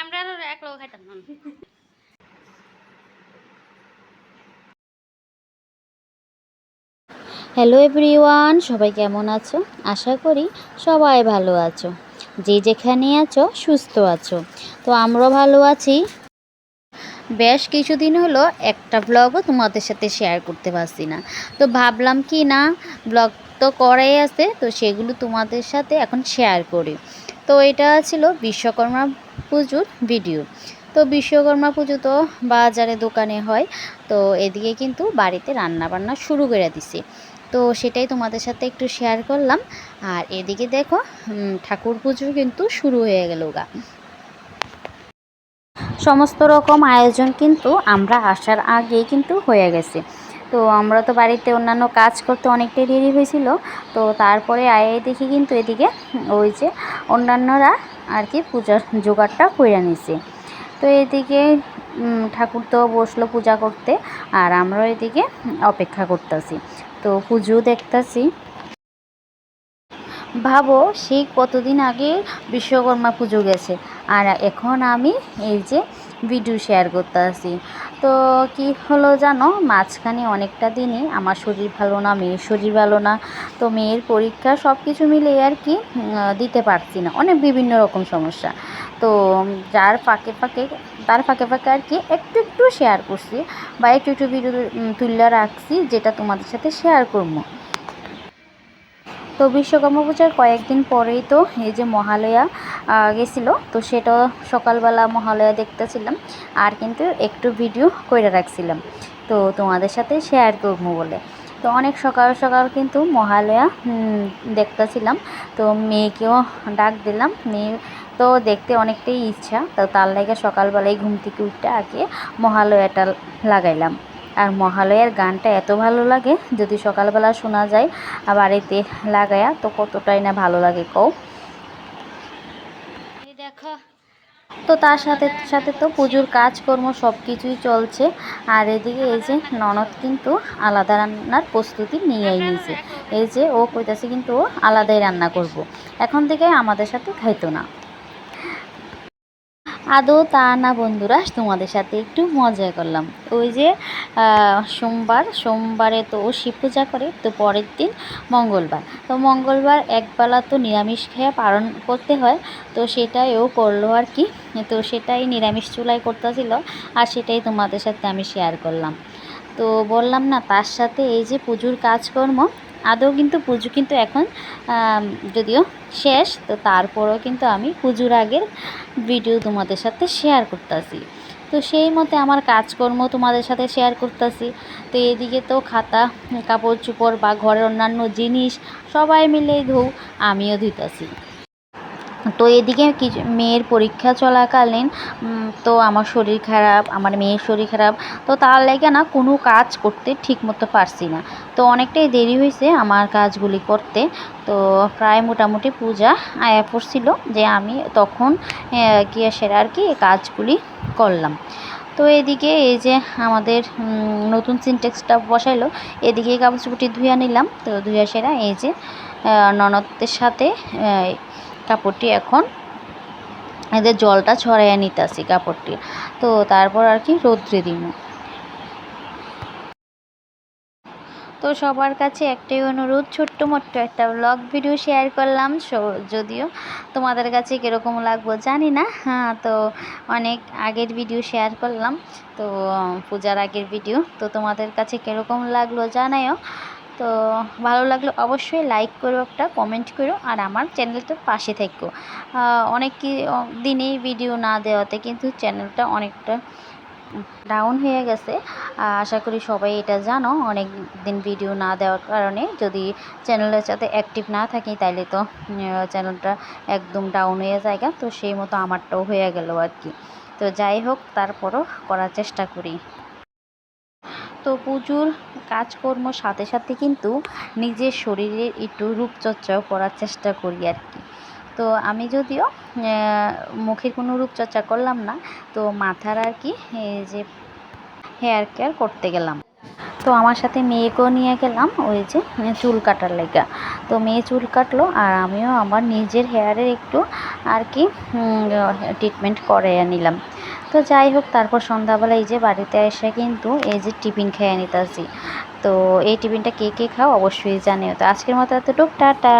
আমরা খাইতাম না। হ্যালো এভরিওয়ান সবাই কেমন আছো? আশা করি সবাই ভালো আছো। যে যেখানে আছো, সুস্থ আছো। তো আমরাও ভালো আছি। বেশ কিছুদিন হলো একটা ব্লগও তোমাদের সাথে শেয়ার করতে পারছি না। তো ভাবলাম কি না ব্লগ তো করাই আছে, তো সেগুলো তোমাদের সাথে এখন শেয়ার করি। তো এটা ছিল বিশ্বকর্মা পুজোর ভিডিও। তো বিশ্বকর্মা পুজো তো বাজারে দোকানে হয়, তো এদিকে কিন্তু বাড়িতে রান্না বান্না শুরু করে দিছে। তো সেটাই তোমাদের সাথে একটু শেয়ার করলাম। আর এদিকে দেখো ঠাকুর পুজো কিন্তু শুরু হয়ে গেল গা। সমস্ত রকম আয়োজন কিন্তু আমরা আসার আগেই কিন্তু হয়ে গেছে। তো আমরা তো বাড়িতে অন্যান্য কাজ করতে অনেকটাই দেরি হয়েছিল। তো তারপরে আয়ে দেখি কিন্তু এদিকে ওই যে অন্যান্যরা আর কি পূজার জোগাড়টা করে নিছে। তো এদিকে ঠাকুর তো বসল পূজা করতে আর আমরা এদিকে অপেক্ষা করতেছি। তো পুজো দেখতাছি। ভাবো, সেই কতদিন আগে বিশ্বকর্মা পুজো গেছে। আর এখন আমি এই যে ভিডিও শেয়ার করতে আসি তো কি হলো জানো? মাঝখানে অনেকটা দিনই আমার শরীর ভালো না, মেয়ের শরীর ভালো না, তো মেয়ের পরীক্ষা সব কিছু মিলে আর কি দিতে পারছি না। অনেক বিভিন্ন রকম সমস্যা। তো যার ফাঁকে ফাঁকে, তার ফাঁকে ফাঁকে আর কি একটু একটু শেয়ার করছি বা একটু একটু ভিডিও তুলে রাখছি, যেটা তোমাদের সাথে শেয়ার করব। তো বিশ্বকর্মা পূজার কয়েকদিন পরেই তো এই যে মহালয়া গেছিল। তো সেটা সকালবেলা মহালয়া দেখতেছিলাম আর কিন্তু একটু ভিডিও করে রাখছিলাম। তো তোমাদের সাথে শেয়ার করব বলে। তো অনেক সকাল সকাল কিন্তু মহালয়া দেখতেছিলাম। তো মেয়েকেও ডাক দিলাম। মেয়ে তো দেখতে অনেকটাই ইচ্ছা। তো তার লাগে সকালবেলায় ঘুম থেকে উঠতে আগে মহালয়াটা লাগাইলাম। আর মহালয়ার গানটা এত ভালো লাগে যদি সকালবেলা শোনা যায় আর বাড়িতে লাগায়া তো কতটাই না ভালো লাগে কও। দেখো। তো তার সাথে সাথে তো পুজোর কাজকর্ম সব কিছুই চলছে আর এদিকে এই যে ননদ কিন্তু আলাদা রান্নার প্রস্তুতি নিয়েই নিয়েছে। এই যে ও কইতাছে কিন্তু ও আলাদাই রান্না করব। এখন থেকে আমাদের সাথে খাইতো না। আদৌ তা না বন্ধুরা, তোমাদের সাথে একটু মজা করলাম। ওই যে সোমবার, সোমবারে তো ও শিব পূজা করে, তো পরের দিন মঙ্গলবার। তো মঙ্গলবার একবেলা তো নিরামিষ খেয়ে পালন করতে হয়, তো সেটাই ও করল আর কি। তো সেটাই নিরামিষ চুলাই করতেছিল, আর সেটাই তোমাদের সাথে আমি শেয়ার করলাম। তো বললাম না, তার সাথে এই যে পুজোর কাজকর্ম আদৌ কিন্তু পুজো কিন্তু এখন যদিও শেষ, তো তারপরও কিন্তু আমি পুজোর আগের ভিডিও তোমাদের সাথে শেয়ার করতেছি। তো সেই মতে আমার কাজকর্ম তোমাদের সাথে শেয়ার করতেছি। তো এদিকে তো খাতা, কাপড় চুপড় বা ঘরের অন্যান্য জিনিস সবাই মিলেই ধৌ আমিও ধুইতাছি। তো এদিকে কিছু মেয়ের পরীক্ষা চলাকালীন তো আমার শরীর খারাপ, আমার মেয়ের শরীর খারাপ, তো তার লাগে না কোনো কাজ করতে ঠিক মতো পারছি না। তো অনেকটাই দেরি হয়েছে আমার কাজগুলি করতে। তো প্রায় মোটামুটি পূজা আয়া পড়ছিল যে আমি তখন গিয়ে সেরা আর কি কাজগুলি করলাম। তো এদিকে এই যে আমাদের নতুন সিনটেক্সটা বসাইলো, এদিকে কাপড় চুপড়ি ধুয়ে নিলাম। তো ধুয়ে সেরা এই যে ননদের সাথে কাপড়টি এখন এদের জলটা ছড়াইয়া নিতেছি কাপড়টি তো তারপর আর কি রৌদ্রে দিব তো সবার কাছে একটাই অনুরোধ, ছোট্ট মোট্ট একটা ব্লগ ভিডিও শেয়ার করলাম। যদিও তোমাদের কাছে কীরকম লাগবো জানি না। হ্যাঁ তো অনেক আগের ভিডিও শেয়ার করলাম। তো পূজার আগের ভিডিও তো তোমাদের কাছে কীরকম লাগল জানাইও তো ভালো লাগলে অবশ্যই লাইক করো একটা কমেন্ট করো আর আমার চ্যানেলটার পাশে থেকো। অনেক দিনেই ভিডিও না দেওয়াতে কিন্তু চ্যানেলটা অনেকটা ডাউন হয়ে গেছে। আশা করি সবাই এটা জানো, অনেক দিন ভিডিও না দেওয়ার কারণে যদি চ্যানেলের সাথে অ্যাক্টিভ না থাকি তাইলে তো চ্যানেলটা একদম ডাউন হয়ে যায় তো সেই মতো আমারটাও হয়ে গেল আর কি। তো যাই হোক, তারপরও করার চেষ্টা করি। তো পুজোর কাজকর্ম সাথে সাথে কিন্তু নিজের শরীরের একটু রূপচর্চাও করার চেষ্টা করি আর কি। তো আমি যদিও মুখের কোনো রূপচর্চা করলাম না, তো মাথার আর কি যে হেয়ার কেয়ার করতে গেলাম। তো আমার সাথে মেয়েকেও নিয়ে গেলাম, ওই যে চুল কাটার লেগা। তো মেয়ে চুল কাটলো আর আমিও আমার নিজের হেয়ারের একটু আর কি ট্রিটমেন্ট করে নিলাম। তো যাই হোক, তারপর সন্ধ্যাবেলা এই যে বাড়িতে এসে কিন্তু এই যে টিফিন খেয়ে নিতেছি। তো এই টিফিনটা কে কে খাও অবশ্যই জানিও। তো আজকের মতো এতটুক, টাটা।